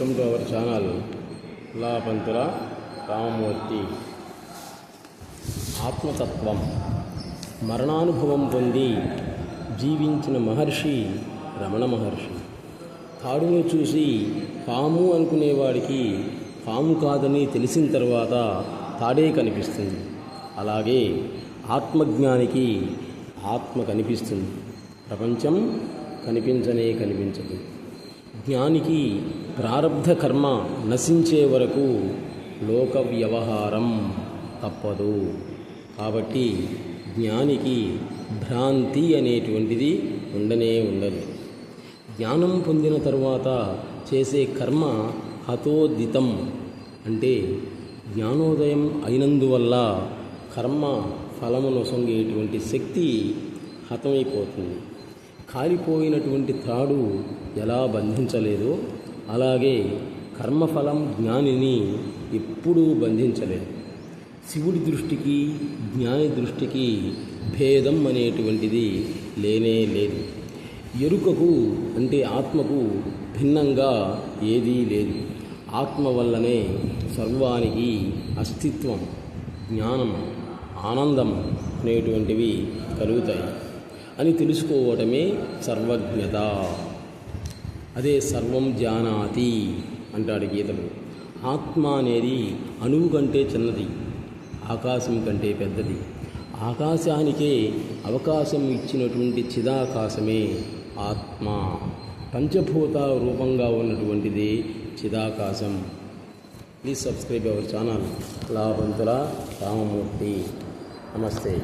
Welcome to our channel Lapanthula Ramamurthy. ఆత్మతత్వం మరణానుభవం పొంది జీవించిన మహర్షి రమణ మహర్షి. తాడును చూసి పాము అనుకునేవాడికి పాము కాదని తెలిసిన తర్వాత తాడే కనిపిస్తుంది. అలాగే ఆత్మజ్ఞానికి ఆత్మ కనిపిస్తుంది. ప్రపంచం కనిపించనే కనిపించదు. జ్ఞానికి ప్రారంధ కర్మ నశించే వరకు లోక వ్యవహారం తప్పదు. కాబట్టి జ్ఞానికి భ్రాంతి అనేటువంటిది ఉండనే ఉండదు. జ్ఞానం పొందిన తరువాత చేసే కర్మ హతోదితం. అంటే జ్ఞానోదయం అయినందువల్ల కర్మ ఫలమును సొంగేటువంటి శక్తి హతమైపోతుంది. కాలిపోయినటువంటి త్రాడు ఎలా బంధించలేదో అలాగే కర్మఫలం జ్ఞానిని ఎప్పుడూ బంధించలేదు. శివుడి దృష్టికి జ్ఞాని దృష్టికి భేదం అనేటువంటిది లేనే లేదు. ఎరుకకు అంటే ఆత్మకు భిన్నంగా ఏదీ లేదు. ఆత్మ వల్లనే సర్వానికి అస్తిత్వం జ్ఞానం ఆనందం అనేటువంటివి కలుగుతాయి. అని తెలుసుకోవటమే సర్వజ్ఞత. అదే సర్వం జానాతి అంటాడు గీతలు. ఆత్మ అనేది అణువు కంటే చిన్నది ఆకాశం కంటే పెద్దది. ఆకాశానికే అవకాశం ఇచ్చినటువంటి చిదాకాశమే ఆత్మ. పంచభూత రూపంగా ఉన్నటువంటిది చిదాకాశం. Please subscribe our channel. Labhanthula Ramamurthy. నమస్తే.